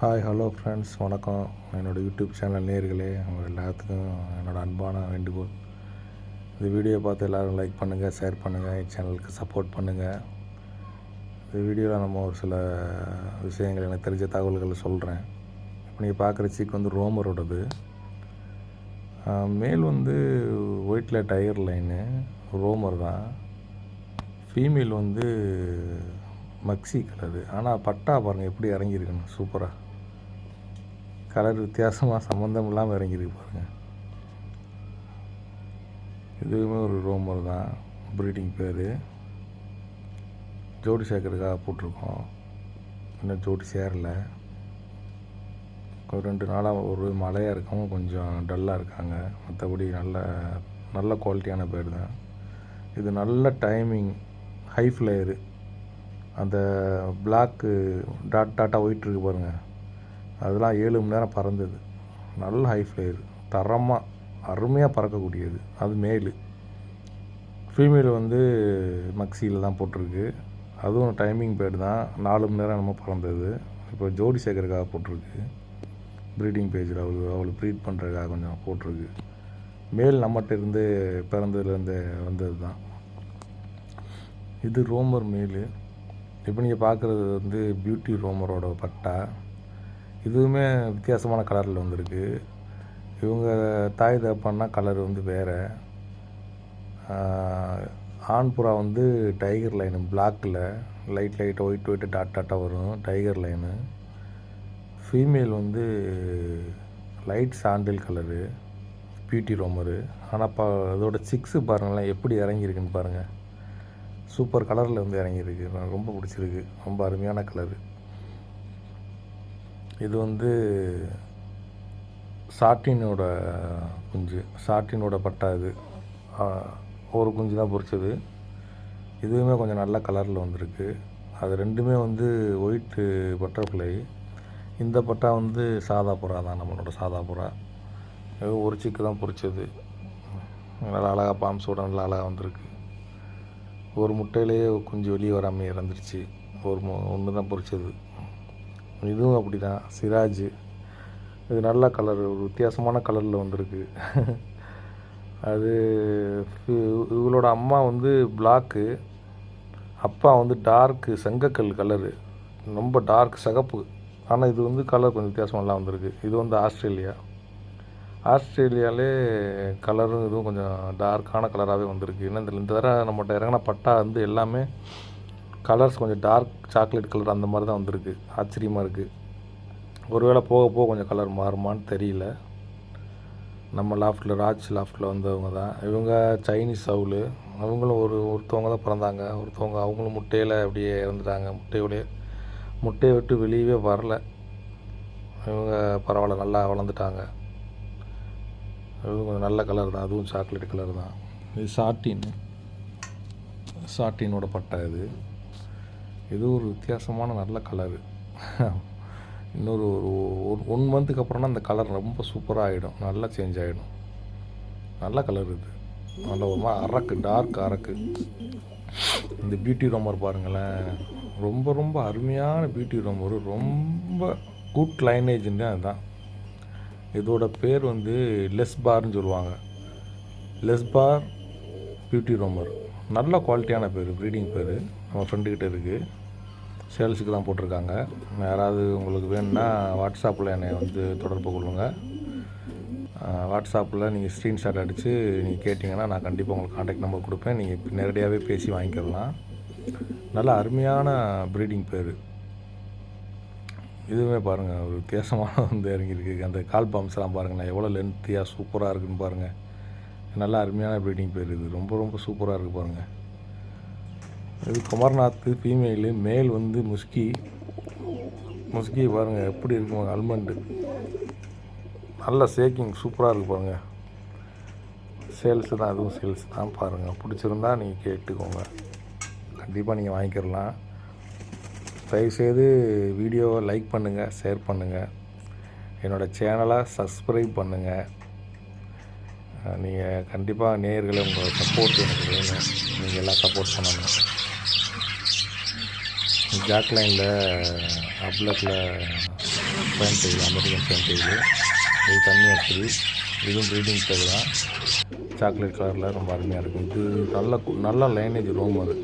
Hi hello friends வணக்கம். என்னோடய YouTube channel நேர்களே அவங்க எல்லாத்துக்கும் என்னோடய அன்பான வேண்டுகோள். இந்த வீடியோ பார்த்து எல்லோரும் லைக் பண்ணுங்கள் ஷேர் பண்ணுங்கள் என் சேனலுக்கு சப்போர்ட் பண்ணுங்கள் இந்த வீடியோவில் நம்ம ஒரு சில விஷயங்கள் எனக்கு தெரிஞ்ச தகவல்கள் சொல்கிறேன் இப்போ நீங்கள் பார்க்குற சீக் வந்து ரோமரோடது. மேல் வந்து ஒயிட்டில் டயர் லைனு ரோமர் தான். ஃபீமேல் வந்து மக்ஸி கலரு ஆனால் பட்டா பாருங்கள் எப்படி இறங்கியிருக்குன்னு சூப்பராக கலர் வித்தியாசமாக சம்மந்தம் இல்லாமல் இறங்கியிருக்கு பாருங்கள் இதுவுமே ஒரு ரோமர் தான். ப்ரீடிங் பேர். ஜோடி சேர்க்கறதுக்காக போட்டிருக்கோம். இன்னும் ஜோடி சேரலை. ஒரு ரெண்டு நாளாக ஒரு மழையாக இருக்கவும் கொஞ்சம் டல்லாக இருக்காங்க. மற்றபடி நல்ல நல்ல குவாலிட்டியான பேர் தான். இது நல்ல டைமிங் ஹை ஃப்ளேயரு அந்த பிளாக்கு டாட் டாட்டாக ஒயிட் இருக்கு பாருங்கள் அதெல்லாம் ஏழு மணி நேரம் பறந்தது. நல்ல ஹை ஃப்ளையர் தரமாக அருமையாக பறக்கக்கூடியது. அது மேலு ஃபீமேல் வந்து மக்சியில் தான் போட்டிருக்கு. அதுவும் டைமிங் பேர்டு தான். நாலு மணி நேரம் நம்ம பறந்தது. இப்போ ஜோடி சேர்க்கறதுக்காக போட்டிருக்கு. ப்ரீடிங் பேஜில் அவள் அவள் ப்ரீட் பண்ணுறதுக்காக கொஞ்சம் போட்டிருக்கு. மேல் நம்மகிட்ட இருந்து பிறந்ததுலேருந்து வந்தது தான். இது ரோமர் மேலு இப்போ நீங்கள் பார்க்குறது வந்து பியூட்டி ரோமரோட பட்டா. இதுவுமே வித்தியாசமான கலரில் வந்திருக்கு. இவங்க தாய் தகப்பன்னா கலர் வந்து வேறு. ஆண்புறா வந்து டைகர் லைனு பிளாக்கில் light light white white dot டாட்டாக வரும் டைகர் லைனு ஃபீமேல் வந்து லைட் சாண்டில் கலரு பியூட்டி ரோமரு ஆனால் பா அதோட சிக்ஸு பாருங்களேன் எப்படி இறங்கியிருக்குன்னு பாருங்கள் சூப்பர் கலரில் வந்து இறங்கியிருக்கு. எனக்கு ரொம்ப பிடிச்சிருக்கு. ரொம்ப அருமையான கலரு இது வந்து சாட்டினோட குஞ்சு சாட்டினோட பட்டா இது. ஒரு குஞ்சு தான் பொரிச்சது. இதுவுமே கொஞ்சம் நல்ல கலரில் வந்திருக்கு. அது ரெண்டுமே வந்து ஒயிட்டு பட்டர்ஃப்ளை. இந்த பட்டா வந்து சாதா புறா தான் நம்மளோட சாதா புறா. ஒரு சிக்கு தான் பொரிச்சது. நல்லா அழகாக பாம்ஸோட நல்லா அழகாக வந்திருக்கு. ஒரு முட்டையிலேயே குஞ்சு வெளியே வராமல் இறந்துருச்சு. ஒரு ஒன்று தான் பொறிச்சது இதுவும் அப்படி தான் சிராஜ். இது நல்ல கலர் ஒரு வித்தியாசமான கலரில் வந்திருக்கு. அது இவளோட அம்மா வந்து பிளாக்கு அப்பா வந்து டார்க்கு செங்கக்கல் கலரு ரொம்ப டார்க் சிகப்பு. ஆனால் இது வந்து கலர் கொஞ்சம் வித்தியாசமெல்லாம் வந்திருக்கு. இது வந்து ஆஸ்திரேலியா. ஆஸ்திரேலியாலே கலரும் இதுவும் கொஞ்சம் டார்க்கான கலராகவே வந்திருக்கு. ஏன்னா இந்த இந்த தடவை நம்மகிட்ட இறங்கின பட்டா வந்து எல்லாமே கலர்ஸ் கொஞ்சம் டார்க் சாக்லேட் கலர் அந்த மாதிரி தான் வந்திருக்கு. ஆச்சரியமாக இருக்குது ஒருவேளை போக போக கொஞ்சம் கலர் மாறுமான்னு தெரியல. நம்ம லாஃப்டில் ராஜ் லாஃப்டில் வந்தவங்க தான். இவங்க சைனீஸ் சவுலு அவங்களும் ஒரு ஒருத்தவங்க தான் பிறந்தாங்க. ஒருத்தவங்க அவங்களும் முட்டையில் அப்படியே இறந்துட்டாங்க. முட்டையோடைய முட்டையை விட்டு வெளியவே வரல. இவங்க பரவாயில்ல நல்லா வளர்ந்துட்டாங்க. அதுவும் கொஞ்சம் நல்ல கலர் தான். அதுவும் சாக்லேட் கலர் தான். இது சாட்டின் சாட்டினோட பட்டை இது. ஏதோ ஒரு வித்தியாசமான நல்ல கலரு இன்னொரு ஒரு ஒரு ஒன் மந்த்துக்கு அப்புறம்னா அந்த கலர் ரொம்ப சூப்பராக ஆகிடும் நல்லா சேஞ்ச் ஆகிடும் நல்ல கலர் இது. நல்ல ஒரு மாதிரி அரக்கு டார்க் அரக்கு இந்த பியூட்டி ரோமர் பாருங்களேன். ரொம்ப ரொம்ப அருமையான பியூட்டி ரோமர் ரொம்ப குட் லைனேஜுன்னு அதுதான். இதோட பேர் வந்து லெஸ் பார்னு சொல்லுவாங்க. லெஸ் பார் பியூட்டி ரோமர் நல்ல குவாலிட்டியான பேர் ப்ரீடிங் பேர். நம்ம ஃப்ரெண்டுக்கிட்ட இருக்குது சேல்ஸுக்கு தான் போட்டிருக்காங்க. யாராவது உங்களுக்கு வேணும்னா வாட்ஸ்அப்பில் என்னை வந்து தொடர்பு கொள்ளுங்கள் வாட்ஸ்அப்பில் நீங்கள் ஸ்க்ரீன்ஷாட் அடித்து நீங்கள் கேட்டிங்கன்னா நான் கண்டிப்பாக உங்களுக்கு காண்டாக்ட் நம்பர் கொடுப்பேன். நீங்கள் நேரடியாகவே பேசி வாங்கிக்கலாம். நல்ல அருமையான ப்ரீடிங் பேர். இதுவுமே பாருங்கள் ஒரு வித்தியாசமான வந்து இறங்கியிருக்கு. அந்த கால் பாம்ஸ்லாம் பாருங்களேன் எவ்வளோ லென்த்தியாக சூப்பராக இருக்குன்னு பாருங்கள் நல்ல அருமையான ப்ரீடிங் பேர் இது. ரொம்ப ரொம்ப சூப்பராக இருக்குது பாருங்கள் இது குமர்நாத்து ஃபீமேலு மேல் வந்து முஸ்கி. முஸ்கி பாருங்கள் எப்படி இருக்கும் அல்மண்டு நல்ல சேக்கிங் சூப்பராக இருக்குது பாருங்கள் சேல்ஸு தான் அதுவும் சேல்ஸ் தான் பாருங்கள் பிடிச்சிருந்தா நீங்கள் கேட்டுக்கோங்க. கண்டிப்பாக நீங்கள் வாங்கிக்கிறலாம் தயவுசெய்து வீடியோவை லைக் பண்ணுங்கள் ஷேர் பண்ணுங்கள் என்னோடய சேனலை சப்ஸ்கிரைப் பண்ணுங்கள் நீங்கள் கண்டிப்பாக நேர்களை உங்களோட சப்போர்ட் எனக்கு வேணும். நீங்கள் எல்லாம் சப்போர்ட் பண்ணணும். ஜாக் லைனில் அப்லக்கில் fantail American fantail இது. தண்ணி இருக்குது இதுவும் ப்ரீடிங் பேர் தான். சாக்லேட் கலரில் ரொம்ப அருமையாக இருக்கும். இது நல்ல கு- நல்ல லைனேஜ் ரோம் அது.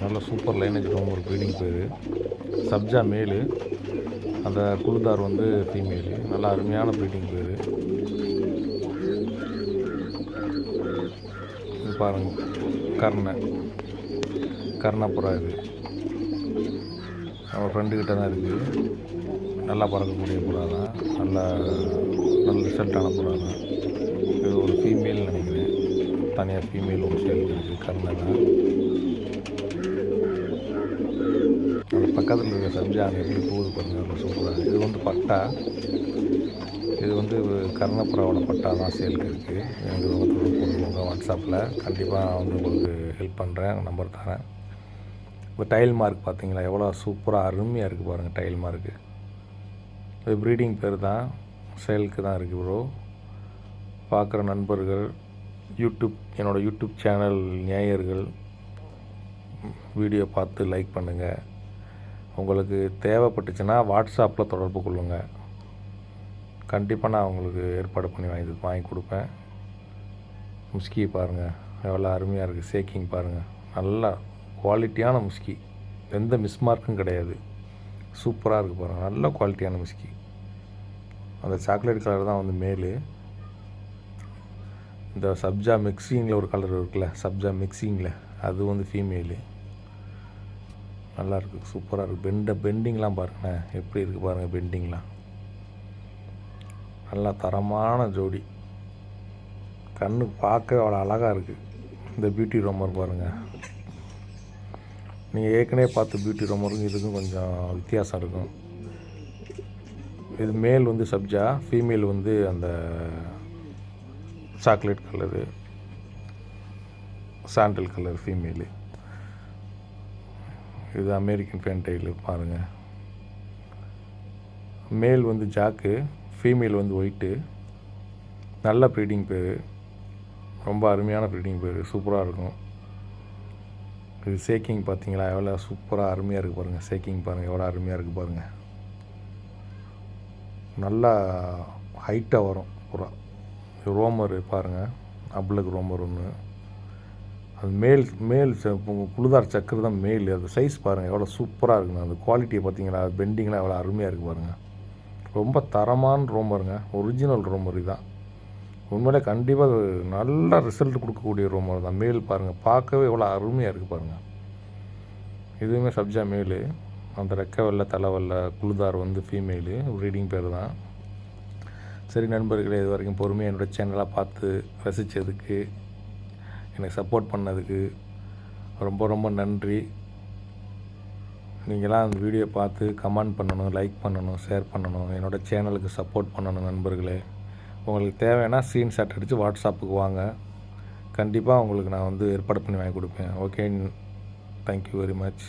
நல்ல சூப்பர் லைனேஜ் ரோம் ஒரு ப்ரீடிங் பேர் சப்ஜா மேலு. அந்த குழுதார் வந்து ஃபீமேலு நல்ல அருமையான ப்ரீடிங் பேர் பாருங்கள் கர்ணை. கர்ணப்புறா இது. நம்ம ஃப்ரெண்டுக்கிட்ட தான் இருக்குது நல்லா பறக்கக்கூடிய புறா தான். நல்லா நல்ல ரிசல்ட்டான புறா தான். இது ஒரு ஃபீமேல் நினைக்கிறேன். தனியாக ஃபீமேல் ஒரு சேல் இருக்குது கர்ணை தான். அது பக்கத்தில் இருக்க சஞ்சான் எப்படி போகுது பாருங்கள் ரொம்ப சூப்பராக இது வந்து பட்டா. இது வந்து கர்ணப்புறாவோட பட்டா தான் சேலுக்கு இருக்குது எனக்கு உங்கள் வாட்ஸ்அப்பில் கண்டிப்பாக வந்து உங்களுக்கு ஹெல்ப் பண்ணுறேன் நம்பர் தரேன். இப்போ டைல் மார்க் பார்த்தீங்களா? எவ்வளோ சூப்பராக அருமையாக இருக்குது பாருங்கள் டைல் மார்க்கு இது ப்ரீடிங் பேர் தான். சேலுக்கு தான் இருக்குது ப்ரோ பார்க்குற நண்பர்கள் யூடியூப் என்னோடய யூடியூப் சேனல் நேயர்கள் வீடியோ பார்த்து லைக் பண்ணுங்கள் உங்களுக்கு தேவைப்பட்டுச்சுன்னா வாட்ஸ்அப்பில் தொடர்பு கொள்ளுங்கள் கண்டிப்பாக நான் உங்களுக்கு ஏற்பாடு பண்ணி வாங்கி வாங்கி கொடுப்பேன். முஸ்கியை பாருங்கள் எவ்வளோ அருமையாக இருக்குது சேக்கிங் பாருங்கள் நல்லா குவாலிட்டியான முஸ்கி. எந்த மிஸ்மார்க்கும் கிடையாது. சூப்பராக இருக்குது பாருங்கள் நல்ல குவாலிட்டியான முஸ்கி. அந்த சாக்லேட் கலர் தான் வந்து மேலு. இந்த சப்ஜா மிக்சிங்கில் ஒரு கலர் இருக்குல்ல சப்ஜா மிக்சிங்கில். அது வந்து ஃபீமேலு நல்லாயிருக்கு சூப்பராக இருக்குது பெண்ட பெண்டிங்லாம் பாருங்களேன். எப்படி இருக்குது பாருங்கள் பெண்டிங்லாம். நல்லா தரமான ஜோடி. கண்ணு பார்க்க அவ்வளோ அழகாக இருக்குது இந்த பியூட்டி ரோமர் பாருங்கள் நீங்கள் ஏற்கனவே பார்த்த பியூட்டி ரொம்ப இதுக்கும் கொஞ்சம் வித்தியாசம் இருக்கும். இது மேல் வந்து சப்ஜா ஃபீமேல் வந்து அந்த chocolate colour sandal colour female இது அமெரிக்கன் ஃபேன்டைலு பாருங்கள் மேல் வந்து ஜாக்கு ஃபீமேல் வந்து ஒயிட்டு நல்ல ப்ரீடிங் பேர். ரொம்ப அருமையான ப்ரீடிங் பேர். சூப்பராக இருக்கும். இது சேக்கிங் பார்த்தீங்களா? எவ்வளோ சூப்பராக அருமையாக இருக்குது பாருங்கள் சேக்கிங் பாருங்கள் எவ்வளோ அருமையாக இருக்குது பாருங்கள் நல்லா ஹைட்டாக வரும் புறா ரோமர் பாருங்கள் அப்ளக் ரோமர் ஒன்று அது மேல் மேல் ச- புழுதார் சக்கரை தான் மேல். அது சைஸ் பாருங்கள் எவ்வளோ சூப்பராக இருக்குங்க அந்த குவாலிட்டியை பார்த்தீங்களா? பெண்டிங்லாம் எவ்வளோ அருமையாக இருக்குது பாருங்கள் ரொம்ப தரமான ரோமருங்க. ஒரிஜினல் ரோமர் இதுதான் உண்மையிலே கண்டிப்பாக அது நல்ல ரிசல்ட் கொடுக்கக்கூடிய ரூம் தான். மேல் பாருங்கள் பார்க்கவே எவ்வளோ அருமையாக இருக்குது பாருங்கள் இதுவுமே சப்ஜா மேலு. அந்த ரெக்க வெள்ளை தலை வெள்ளை குழுதார் வந்து ஃபீமேலு ரீடிங் பேர் தான். சரி நண்பர்களே இது வரைக்கும் பொறுமையாக என்னோடய சேனலாக பார்த்து ரசித்ததுக்கு எனக்கு சப்போர்ட் பண்ணதுக்கு ரொம்ப ரொம்ப நன்றி. நீங்களாம் அந்த வீடியோ பார்த்து கமெண்ட் பண்ணணும் லைக் பண்ணணும் ஷேர் பண்ணணும். என்னோடய சேனலுக்கு சப்போர்ட் பண்ணணும் நண்பர்களே. உங்களுக்கு தேவைன்னா ஸ்க்ரீன்ஷாட் அடித்து வாட்ஸ்அப்புக்கு வாங்க. கண்டிப்பாக உங்களுக்கு நான் வந்து ஏற்பாடு பண்ணி வாங்கி கொடுப்பேன். Okay thank you very much